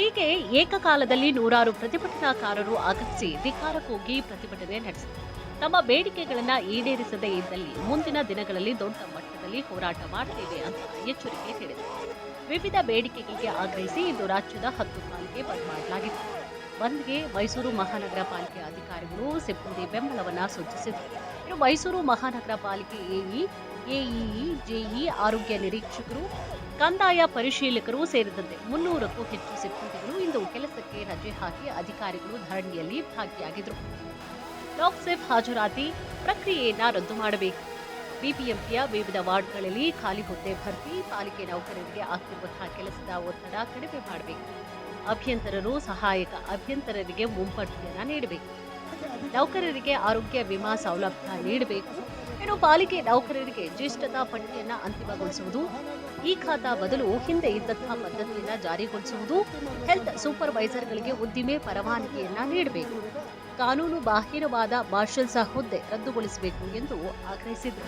ಹೀಗೆ ಏಕಕಾಲದಲ್ಲಿ ನೂರಾರು ಪ್ರತಿಭಟನಾಕಾರರು ಆಗಮಿಸಿ ಧಿಕಾರ ಕೂಗಿ ಪ್ರತಿಭಟನೆ ನಡೆಸಿದರು. ತಮ್ಮ ಬೇಡಿಕೆಗಳನ್ನು ಈಡೇರಿಸದೇ ಇದ್ದಲ್ಲಿ ಮುಂದಿನ ದಿನಗಳಲ್ಲಿ ದೊಡ್ಡ ಮಟ್ಟದಲ್ಲಿ ಹೋರಾಟ ಮಾಡ್ತೇವೆ ಅಂತ ಎಚ್ಚರಿಕೆ ನೀಡಿದರು ವಿವಿಧ ಬೇಡಿಕೆಗಳಿಗೆ ಆಗ್ರಹಿಸಿ ಇಂದು ರಾಜ್ಯದ ಹತ್ತು ಪಾಲಿಕೆ ಬಂದ್ ಮಾಡಲಾಗಿತ್ತು. ಬಂದ್ಗೆ ಮೈಸೂರು ಮಹಾನಗರ ಪಾಲಿಕೆ ಅಧಿಕಾರಿಗಳು ಸಿಬ್ಬಂದಿ ಬೆಂಬಲವನ್ನು ಸೂಚಿಸಿದರು. ಮೈಸೂರು ಮಹಾನಗರ ಪಾಲಿಕೆ ಎಇ ಎಇಇ ಜೆಇ ಆರೋಗ್ಯ ನಿರೀಕ್ಷಕರು, ಕಂದಾಯ ಪರಿಶೀಲಕರು ಸೇರಿದಂತೆ ಮುನ್ನೂರಕ್ಕೂ ಹೆಚ್ಚು ಸಿಬ್ಬಂದಿಗಳು ಇಂದು ಕೆಲಸಕ್ಕೆ ರಜೆ ಹಾಕಿ ಅಧಿಕಾರಿಗಳು ಧರಣಿಯಲ್ಲಿ ಭಾಗಿಯಾಗಿದ್ದರು ಲಾಕ್ಸೆಫ್ ಹಾಜರಾತಿ ಪ್ರಕ್ರಿಯೆಯನ್ನು ರದ್ದು ಮಾಡಬೇಕು. ಬಿಬಿಎಂಪಿಯ ವಿವಿಧ ವಾರ್ಡ್ಗಳಲ್ಲಿ ಖಾಲಿ ಹುದ್ದೆ ಭರ್ತಿ, ಪಾಲಿಕೆ ನೌಕರರಿಗೆ ಆಗ್ತಿರುವಂತಹ ಕೆಲಸದ ಒತ್ತಡ ಕಡಿಮೆ ಮಾಡಬೇಕು. ಅಭ್ಯಂತರರು ಸಹಾಯಕ ಅಭ್ಯಂತರರಿಗೆ ಮುಂಬಡ್ತಿಯನ್ನ ನೀಡಬೇಕು. ನೌಕರರಿಗೆ ಆರೋಗ್ಯ ವಿಮಾ ಸೌಲಭ್ಯ ನೀಡಬೇಕು. ಇನ್ನು ಪಾಲಿಕೆ ನೌಕರರಿಗೆ ಜ್ಯೇಷ್ಠತಾ ಪಟ್ಟಿಯನ್ನ ಅಂತಿಮಗೊಳಿಸುವುದು, ಈ ಖಾತಾ ಬದಲು ಹಿಂದೆ ಇದ್ದಂತಹ ಪದ್ಧತಿಯನ್ನ ಜಾರಿಗೊಳಿಸುವುದು, ಹೆಲ್ತ್ ಸೂಪರ್ವೈಸರ್ಗಳಿಗೆ ಉದ್ದಿಮೆ ಪರವಾನಗಿಯನ್ನ ನೀಡಬೇಕು. ಕಾನೂನು ಬಾಹಿರವಾದ ಮಾರ್ಷಲ್ಸ ಹುದ್ದೆ ರದ್ದುಗೊಳಿಸಬೇಕು ಎಂದು ಆಗ್ರಹಿಸಿದರು.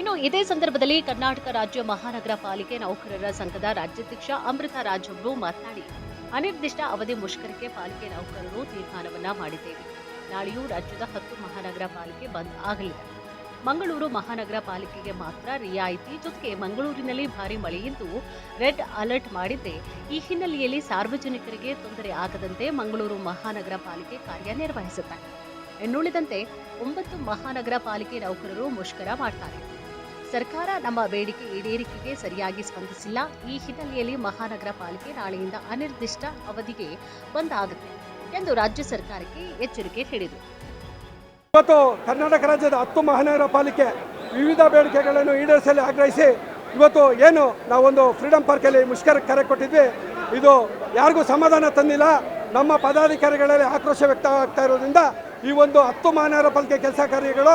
ಇನ್ನು ಇದೇ ಸಂದರ್ಭದಲ್ಲಿ ಕರ್ನಾಟಕ ರಾಜ್ಯ ಮಹಾನಗರ ಪಾಲಿಕೆ ನೌಕರರ ಸಂಘದ ರಾಜ್ಯಾಧ್ಯಕ್ಷ ಅಮೃತ ರಾಜ್ ಅವರು ಮಾತನಾಡಿ, ಅನಿರ್ದಿಷ್ಟ ಅವಧಿ ಮುಷ್ಕರಕ್ಕೆ ಪಾಲಿಕೆ ನೌಕರರು ತೀರ್ಮಾನವನ್ನ ಮಾಡಿದ್ದೇವೆ. ನಾಳೆಯೂ ರಾಜ್ಯದ ಹತ್ತು ಮಹಾನಗರ ಪಾಲಿಕೆ ಬಂದ್ ಆಗಲಿದೆ. ಮಂಗಳೂರು ಮಹಾನಗರ ಪಾಲಿಕೆಗೆ ಮಾತ್ರ ರಿಯಾಯಿತಿ. ಜೊತೆಗೆ ಮಂಗಳೂರಿನಲ್ಲಿ ಭಾರಿ ಮಳೆಯಿದ್ದು ರೆಡ್ ಅಲರ್ಟ್ ಮಾಡಿದ್ದೆ. ಈ ಹಿನ್ನೆಲೆಯಲ್ಲಿ ಸಾರ್ವಜನಿಕರಿಗೆ ತೊಂದರೆ ಆಗದಂತೆ ಮಂಗಳೂರು ಮಹಾನಗರ ಪಾಲಿಕೆ ಕಾರ್ಯನಿರ್ವಹಿಸುತ್ತೆ. ಇನ್ನುಳಿದಂತೆ ಒಂಬತ್ತು ಮಹಾನಗರ ಪಾಲಿಕೆ ನೌಕರರು ಮುಷ್ಕರ ಮಾಡ್ತಾರೆ. ಸರ್ಕಾರ ನಮ್ಮ ಬೇಡಿಕೆ ಈಡೇರಿಕೆಗೆ ಸರಿಯಾಗಿ ಸ್ಪಂದಿಸಿಲ್ಲ. ಈ ಹಿನ್ನೆಲೆಯಲ್ಲಿ ಮಹಾನಗರ ಪಾಲಿಕೆ ನಾಳೆಯಿಂದ ಅನಿರ್ದಿಷ್ಟ ಅವಧಿಗೆ ಬಂದ್ ಆಗುತ್ತೆ. ಎಂದು ರಾಜ್ಯ ಸರ್ಕಾರಕ್ಕೆ ಎಚ್ಚರಿಕೆ ನೀಡಿದರು ಇವತ್ತು ಕರ್ನಾಟಕ ರಾಜ್ಯದ ಹತ್ತು ಮಹಾನಗರ ಪಾಲಿಕೆ ವಿವಿಧ ಬೇಡಿಕೆಗಳನ್ನು ಈಡೇರಿಸಲು ಆಗ್ರಹಿಸಿ ಇವತ್ತು ಏನು ನಾವೊಂದು ಫ್ರೀಡಂ ಪಾರ್ಕಲ್ಲಿ ಮುಷ್ಕರ ಕರೆ ಕೊಟ್ಟಿದ್ವಿ. ಇದು ಯಾರಿಗೂ ಸಮಾಧಾನ ತಂದಿಲ್ಲ. ನಮ್ಮ ಪದಾಧಿಕಾರಿಗಳಲ್ಲಿ ಆಕ್ರೋಶ ವ್ಯಕ್ತ ಆಗ್ತಾ ಇರೋದ್ರಿಂದ ಈ ಒಂದು ಹತ್ತು ಮಹಾನಗರ ಪಾಲಿಕೆ ಕೆಲಸ ಕಾರ್ಯಗಳು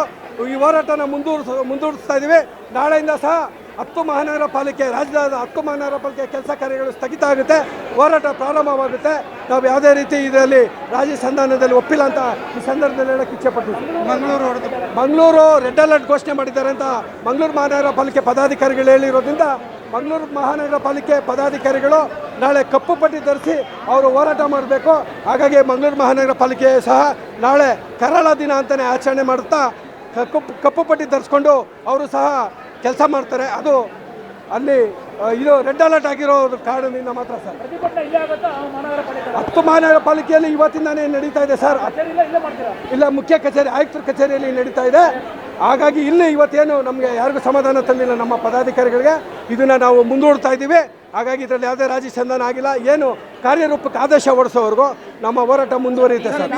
ಈ ಹೋರಾಟನ ಮುಂದೂಡಿಸ ಮುಂದೂಡಿಸ್ತಾ ಇದ್ದೀವಿ. ನಾಳೆಯಿಂದ ಸಹ ಹತ್ತು ಮಹಾನಗರ ಪಾಲಿಕೆ ರಾಜ್ಯದ ಹತ್ತು ಮಹಾನಗರ ಪಾಲಿಕೆ ಕೆಲಸ ಕಾರ್ಯಗಳು ಸ್ಥಗಿತ ಆಗುತ್ತೆ ಹೋರಾಟ ಪ್ರಾರಂಭವಾಗುತ್ತೆ. ನಾವು ಯಾವುದೇ ರೀತಿ ಇದರಲ್ಲಿ ರಾಜ್ಯ ಸಂಧಾನದಲ್ಲಿ ಒಪ್ಪಿಲ್ಲ ಅಂತ ಈ ಸಂದರ್ಭದಲ್ಲಿ ಹೇಳಕ್ಕೆ ಇಚ್ಛೆಪಟ್ಟಿದ್ವಿ ಮಂಗಳೂರು ಮಂಗಳೂರು ರೆಡ್ ಅಲರ್ಟ್ ಘೋಷಣೆ ಮಾಡಿದ್ದಾರೆ ಅಂತ ಮಂಗಳೂರು ಮಹಾನಗರ ಪಾಲಿಕೆ ಪದಾಧಿಕಾರಿಗಳು ಹೇಳಿರೋದ್ರಿಂದ ಮಂಗಳೂರು ಮಹಾನಗರ ಪಾಲಿಕೆ ಪದಾಧಿಕಾರಿಗಳು ನಾಳೆ ಕಪ್ಪು ಪಟ್ಟಿ ಧರಿಸಿ ಅವರು ಹೋರಾಟ ಮಾಡಬೇಕು. ಹಾಗಾಗಿ ಮಂಗಳೂರು ಮಹಾನಗರ ಪಾಲಿಕೆ ಸಹ ನಾಳೆ ಕರಾಳ ದಿನ ಅಂತಲೇ ಆಚರಣೆ ಮಾಡುತ್ತಾ ಕಪ್ಪು ಕಪ್ಪು ಪಟ್ಟಿ ಧರಿಸ್ಕೊಂಡು ಅವರು ಸಹ ಕೆಲಸ ಮಾಡ್ತಾರೆ. ಅದು ಅಲ್ಲಿ ಇದು ರೆಡ್ ಅಲರ್ಟ್ ಆಗಿರೋ ಕಾರಣದಿಂದ ಮಾತ್ರ ಸರ್. ಹತ್ತು ಮಹಾನಗರ ಪಾಲಿಕೆಯಲ್ಲಿ ಇವತ್ತಿಂದಾನೇ ನಡೀತಾ ಇದೆ ಸರ್. ಇಲ್ಲ ಮುಖ್ಯ ಕಚೇರಿ ಆಯುಕ್ತರ ಕಚೇರಿಯಲ್ಲಿ ನಡೀತಾ ಇದೆ. ಹಾಗಾಗಿ ಇಲ್ಲಿ ಇವತ್ತೇನು ನಮಗೆ ಯಾರಿಗೂ ಸಮಾಧಾನ ತಂದಿಲ್ಲ ನಮ್ಮ ಪದಾಧಿಕಾರಿಗಳಿಗೆ. ಇದನ್ನು ನಾವು ಮುಂದೂಡ್ತಾ ಇದ್ದೀವಿ. ಹಾಗಾಗಿ ಇದರಲ್ಲಿ ಯಾವುದೇ ರಾಜಿ ಸಂಧಾನ ಆಗಿಲ್ಲ. ಏನು ಕಾರ್ಯರೂಪಕ್ಕೆ ಆದೇಶ ಹೊರಡಿಸೋವರೆಗೂ ನಮ್ಮ ಹೋರಾಟ ಮುಂದುವರಿಯುತ್ತೆ ಸರ್.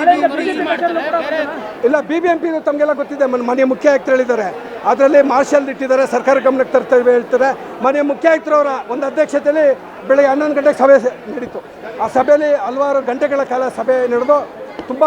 ಇಲ್ಲ ಬಿ ಬಿ ಎಂ ಪಿ ತಮಗೆಲ್ಲ ಗೊತ್ತಿದೆ. ಮನ್- ಮನೆ ಮುಖ್ಯ ಆಯುಕ್ತರು ಹೇಳಿದ್ದಾರೆ. ಅದರಲ್ಲಿ ಮಾರ್ಷಲ್ ಇಟ್ಟಿದ್ದಾರೆ, ಸರ್ಕಾರ ಗಮನಕ್ಕೆ ತರ್ತೇವೆ ಹೇಳ್ತಾರೆ. ಮನೆ ಮುಖ್ಯ ಆಯುಕ್ತರವರ ಒಂದು ಅಧ್ಯಕ್ಷತೆಯಲ್ಲಿ ಬೆಳಗ್ಗೆ ಹನ್ನೊಂದು ಗಂಟೆಗೆ ಸಭೆ ನಡೀತು. ಆ ಸಭೆಯಲ್ಲಿ ಹಲವಾರು ಗಂಟೆಗಳ ಕಾಲ ಸಭೆ ನಡೆದು ತುಂಬ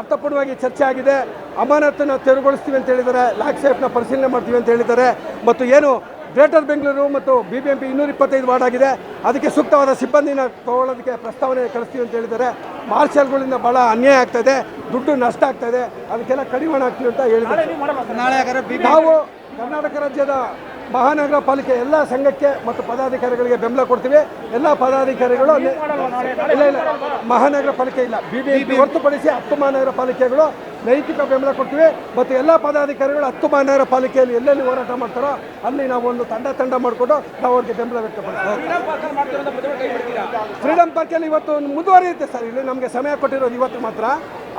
ಅರ್ಥಪೂರ್ಣವಾಗಿ ಚರ್ಚೆ ಆಗಿದೆ. ಅಮಾನತನ್ನು ತೆರವುಗೊಳಿಸ್ತೀವಿ ಅಂತ ಹೇಳಿದ್ದಾರೆ ಲ್ಯಾಕ್ ಸೇಫ್ನ ಪರಿಶೀಲನೆ ಮಾಡ್ತೀವಿ ಅಂತ ಹೇಳಿದ್ದಾರೆ. ಮತ್ತು ಏನು ಗ್ರೇಟರ್ ಬೆಂಗಳೂರು ಮತ್ತು ಬಿ ಬಿ ಎಂ ಪಿ ಇನ್ನೂರ ಇಪ್ಪತ್ತೈದು ವಾರ್ಡ್ ಆಗಿದೆ. ಅದಕ್ಕೆ ಸೂಕ್ತವಾದ ಸಿಬ್ಬಂದಿನ ತಗೊಳ್ಳೋದಕ್ಕೆ ಪ್ರಸ್ತಾವನೆ ಕಳಿಸ್ತೀವಿ ಅಂತ ಹೇಳಿದ್ದಾರೆ. ಮಾರ್ಷಲ್ಗಳಿಂದ ಭಾಳ ಅನ್ಯಾಯ ಆಗ್ತಾಯಿದೆ ದುಡ್ಡು ನಷ್ಟ ಆಗ್ತಾ ಇದೆ ಅದಕ್ಕೆಲ್ಲ ಕಡಿವಾಣ ಆಗ್ತೀವಿ ಅಂತ ಹೇಳಿದ್ರು. ನಾವು ಕರ್ನಾಟಕ ರಾಜ್ಯದ ಮಹಾನಗರ ಪಾಲಿಕೆ ಎಲ್ಲ ಸಂಘಕ್ಕೆ ಮತ್ತು ಪದಾಧಿಕಾರಿಗಳಿಗೆ ಬೆಂಬಲ ಕೊಡ್ತೀವಿ. ಎಲ್ಲ ಪದಾಧಿಕಾರಿಗಳು ಅಲ್ಲಿ- ಇಲ್ಲ ಇಲ್ಲ. ಮಹಾನಗರ ಪಾಲಿಕೆ ಇಲ್ಲ. ಬಿ ಬಿ ಬಿ ಹೊರತುಪಡಿಸಿ ಹತ್ತು ಮಹಾನಗರ ಪಾಲಿಕೆಗಳು ನೈತಿಕ ಬೆಂಬಲ ಕೊಡ್ತೀವಿ. ಮತ್ತು ಎಲ್ಲ ಪದಾಧಿಕಾರಿಗಳು ಹತ್ತು ಮಹಾನಗರ ಪಾಲಿಕೆಯಲ್ಲಿ ಎಲ್ಲೆಲ್ಲಿ ಹೋರಾಟ ಮಾಡ್ತಾರೋ ಅಲ್ಲಿ ನಾವು ಒಂದು ತಂಡ ತಂಡ ಮಾಡಿಕೊಂಡು ನಾವು ಅವ್ರಿಗೆ ಬೆಂಬಲ ವ್ಯಕ್ತಪಡ್ತೀವಿ ಫ್ರೀಡಮ್ ಪಾರ್ಕಲ್ಲಿ ಇವತ್ತು ಮುಂದುವರಿಯುತ್ತೆ ಸರ್. ಇಲ್ಲಿ ನಮಗೆ ಸಮಯ ಕೊಟ್ಟಿರೋದು ಇವತ್ತು ಮಾತ್ರ.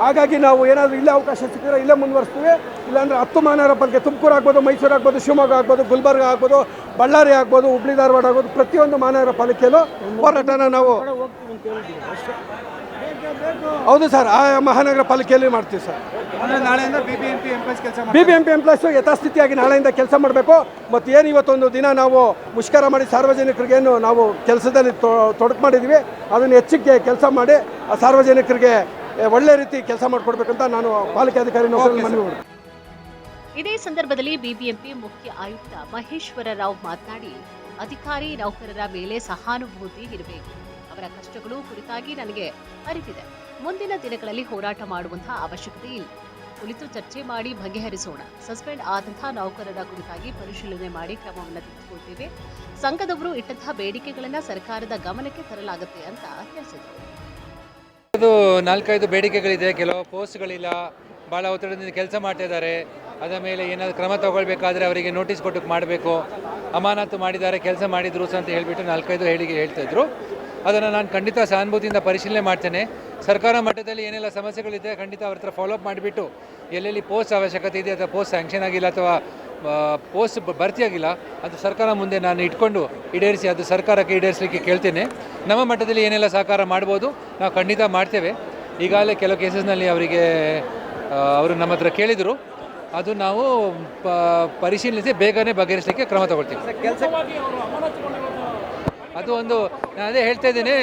ಹಾಗಾಗಿ ನಾವು ಏನಾದರೂ ಇಲ್ಲೇ ಅವಕಾಶ ಸಿಕ್ಕಿದ್ರೆ ಇಲ್ಲೇ ಮುಂದುವರಿಸ್ತೀವಿ. ಇಲ್ಲಾಂದರೆ ಹತ್ತು ಮಹಾನಗರ ಬಗ್ಗೆ ತುಮಕೂರು ಆಗ್ಬೋದು ಮೈಸೂರು ಆಗ್ಬೋದು ಶಿವಮೊಗ್ಗ ಆಗ್ಬೋದು ಗುಲ್ಬರ್ಗ ಆಗ್ಬೋದು ಬಳ್ಳಾರಿ ಆಗ್ಬೋದು ಹುಬ್ಳಿ ಧಾರವಾಡ ಆಗ್ಬೋದು ಪ್ರತಿಯೊಂದು ಮಹಾನಗರ ಪಾಲಿಕೆಯಲ್ಲೂ ಹೋರಾಟನ ನಾವು ಹೌದು ಸರ್ ಆ ಮಹಾನಗರ ಪಾಲಿಕೆಯಲ್ಲಿ ಮಾಡ್ತೀವಿ sir. B B M P employees ಯಥಾಸ್ಥಿತಿಯಾಗಿ ನಾಳೆಯಿಂದ ಕೆಲಸ ಮಾಡಬೇಕು. ಮತ್ತು ಏನು ಇವತ್ತೊಂದು ದಿನ ನಾವು ಮುಷ್ಕರ ಮಾಡಿ ಸಾರ್ವಜನಿಕರಿಗೇನು ನಾವು ಕೆಲಸದಲ್ಲಿ ತೊಡಕು ಮಾಡಿದ್ವಿ. ಅದನ್ನು ಹೆಚ್ಚಿಗೆ ಕೆಲಸ ಮಾಡಿ ಆ ಸಾರ್ವಜನಿಕರಿಗೆ ಒಳ್ಳೆ ರೀತಿ ಕೆಲಸ ಮಾಡಿಕೊಡ್ಬೇಕಂತ ನಾನು ಪಾಲಿಕೆ ಅಧಿಕಾರಿ ನೌಕರರಿಗೆ ಮನವಿ ಮಾಡ್ತೀನಿ. ಇದೇ ಸಂದರ್ಭದಲ್ಲಿ ಬಿಬಿಎಂಪಿ ಮುಖ್ಯ ಆಯುಕ್ತ ಮಹೇಶ್ವರ ರಾವ್ ಮಾತನಾಡಿ ಅಧಿಕಾರಿ ನೌಕರರ ಮೇಲೆ ಸಹಾನುಭೂತಿ ಇರಬೇಕು. ಅವರ ಕಷ್ಟಗಳು ಕುರಿತಾಗಿ ನನಗೆ ಅರಿವಿದೆ ಮುಂದಿನ ದಿನಗಳಲ್ಲಿ ಹೋರಾಟ ಮಾಡುವಂತಹ ಅವಶ್ಯಕತೆ ಇಲ್ಲ. ಕುಳಿತು ಚರ್ಚೆ ಮಾಡಿ ಬಗೆಹರಿಸೋಣ. ಸಸ್ಪೆಂಡ್ ಆದಂತಹ ನೌಕರರ ಕುರಿತಾಗಿ ಪರಿಶೀಲನೆ ಮಾಡಿ ಕ್ರಮವನ್ನು ತೆಗೆದುಕೊಳ್ತೇವೆ. ಸಂಘದವರು ಇಟ್ಟಂತಹ ಬೇಡಿಕೆಗಳನ್ನು ಸರ್ಕಾರದ ಗಮನಕ್ಕೆ ತರಲಾಗುತ್ತೆ ಅಂತ ತಿಳಿಸಿದರು. ಅದು ನಾಲ್ಕೈದು ಬೇಡಿಕೆಗಳಿದೆ. ಕೆಲವು ಪೋಸ್ಟ್ಗಳಿಲ್ಲ. ಭಾಳ ಒತ್ತಡದಿಂದ ಕೆಲಸ ಮಾಡ್ತಾ ಇದ್ದಾರೆ. ಅದರ ಮೇಲೆ ಏನಾದರೂ ಕ್ರಮ ತಗೊಳ್ಬೇಕಾದ್ರೆ ಅವರಿಗೆ ನೋಟಿಸ್ ಕೊಟ್ಟು ಮಾಡಬೇಕು. ಅಮಾನತು ಮಾಡಿದ್ದಾರೆ, ಕೆಲಸ ಮಾಡಿದ್ರು ಅಂತ ಹೇಳಿಬಿಟ್ಟು ನಾಲ್ಕೈದು ಹೇಳಿಕೆ ಹೇಳ್ತಾ ಇದ್ರು. ಅದನ್ನು ನಾನು ಖಂಡಿತ ಸಹಾನುಭೂತಿಯಿಂದ ಪರಿಶೀಲನೆ ಮಾಡ್ತೇನೆ. ಸರ್ಕಾರ ಮಟ್ಟದಲ್ಲಿ ಏನೆಲ್ಲ ಸಮಸ್ಯೆಗಳಿದೆ ಖಂಡಿತ ಅವ್ರ ಹತ್ರ ಫಾಲೋಅಪ್ ಮಾಡಿಬಿಟ್ಟು ಎಲ್ಲೆಲ್ಲಿ ಪೋಸ್ಟ್ ಅವಶ್ಯಕತೆ ಇದೆ ಅಥವಾ ಪೋಸ್ಟ್ ಸ್ಯಾಂಕ್ಷನ್ ಆಗಿಲ್ಲ ಅಥವಾ ಪೋಸ್ಟ್ ಭರ್ತಿ ಆಗಿಲ್ಲ. ಅದು ಸರ್ಕಾರ ಮುಂದೆ ನಾನು ಇಟ್ಕೊಂಡು ಈಡೇರಿಸಿ, ಅದು ಸರ್ಕಾರಕ್ಕೆ ಈಡೇರಿಸಲಿಕ್ಕೆ ಕೇಳ್ತೇನೆ. ನಮ್ಮ ಮಟ್ಟದಲ್ಲಿ ಏನೆಲ್ಲ ಸಹಕಾರ ಮಾಡ್ಬೋದು, ನಾವು ಖಂಡಿತ ಮಾಡ್ತೇವೆ. ಈಗಾಗಲೇ ಕೆಲವು ಕೇಸಸ್ನಲ್ಲಿ ಅವರಿಗೆ ಅವರು ನಮ್ಮ ಹತ್ರ ಕೇಳಿದರು. ಅದು ನಾವು ಪರಿಶೀಲಿಸಿ ಬೇಗನೆ ಬಗೆಹರಿಸಲಿಕ್ಕೆ ಕ್ರಮ ತಗೊಳ್ತೀವಿ. ಅದು ಒಂದು, ನಾನು ಅದೇ ಹೇಳ್ತಾ ಇದ್ದೇನೆ,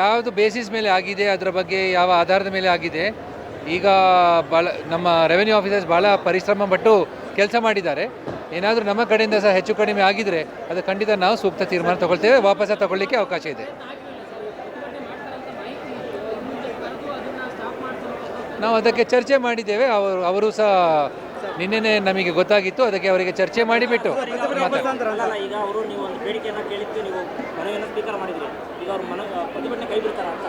ಯಾವುದು ಬೇಸಿಸ್ ಮೇಲೆ ಆಗಿದೆ, ಅದರ ಬಗ್ಗೆ ಯಾವ ಆಧಾರದ ಮೇಲೆ ಆಗಿದೆ, ಈಗ ಭಾಳ ನಮ್ಮ ರೆವೆನ್ಯೂ ಆಫೀಸರ್ಸ್ ಭಾಳ ಪರಿಶ್ರಮ ಪಟ್ಟು ಕೆಲಸ ಮಾಡಿದ್ದಾರೆ. ಏನಾದರೂ ನಮ್ಮ ಕಡೆಯಿಂದ ಸಹ ಹೆಚ್ಚು ಕಡಿಮೆ ಆಗಿದರೆ ಅದು ಖಂಡಿತ ನಾವು ಸೂಕ್ತ ತೀರ್ಮಾನ ತಗೊಳ್ತೇವೆ, ವಾಪಸ್ ತಗೊಳ್ಳಿಕ್ಕೆ ಅವಕಾಶ ಇದೆ. ನಾವು ಅದಕ್ಕೆ ಚರ್ಚೆ ಮಾಡಿದ್ದೇವೆ, ಅವರು ಅವರು ಸಹ ನಿನ್ನೆನೇ ನಮಗೆ ಗೊತ್ತಾಗಿತ್ತು ಅದಕ್ಕೆ ಅವರಿಗೆ ಚರ್ಚೆ ಮಾಡಿಬಿಟ್ಟು ಮಾತಾಡ್ತೀವಿ. ಅಲ್ಲ ಈಗ ಅವರು ನೀವು ಒಂದು ಬೇಡಿಕೆಯನ್ನು ಕೇಳಿದ್ದು ನೀವು ಮನವಿಯನ್ನು ಸ್ವೀಕಾರ ಮಾಡಿದ್ರಿ. ಈಗ ಅವ್ರು ಮನ ಪ್ರತಿಭಟನೆ ಕೈ ಬಿಡ್ತಾರ ಅಂತ?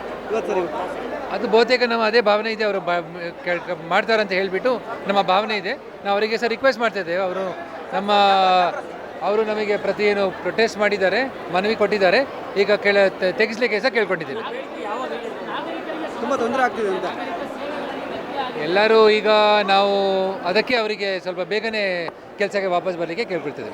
ಅದು ಬಹುತೇಕ ನಮ್ಮ ಅದೇ ಭಾವನೆ ಇದೆ ಅವರು ಮಾಡ್ತಾರೆ ಅಂತ ಹೇಳಿಬಿಟ್ಟು ನಮ್ಮ ಭಾವನೆ ಇದೆ. ನಾವು ಅವರಿಗೆ ಸಹ ರಿಕ್ವೆಸ್ಟ್ ಮಾಡ್ತಾ ಇದ್ದೇವೆ ಅವರು ನಮ್ಮ ಅವರು ನಮಗೆ ಪ್ರತಿ ಏನು ಪ್ರೊಟೆಸ್ಟ್ ಮಾಡಿದ್ದಾರೆ ಮನವಿ ಕೊಟ್ಟಿದ್ದಾರೆ ಈಗ ಕೇಳ ತೆಗೆಸ್ಲಿಕ್ಕೆ ತೆಗಿಸ್ಲಿಕ್ಕೆ ಸಹ ಕೇಳ್ಕೊಂಡಿದ್ದೀವಿ. ತುಂಬ ತೊಂದರೆ ಆಗ್ತಿದೆ ಅಂತ. ಎಲ್ಲರೂ ಈಗ ನಾವು ಅದಕ್ಕೆ ಅವರಿಗೆ ಸ್ವಲ್ಪ ಬೇಗನೆ ಕೆಲಸಕ್ಕೆ ವಾಪಸ್ ಬರಲಿಕ್ಕೆ ಕೇಳ್ಕೊಳ್ತಿದ್ದೇವೆ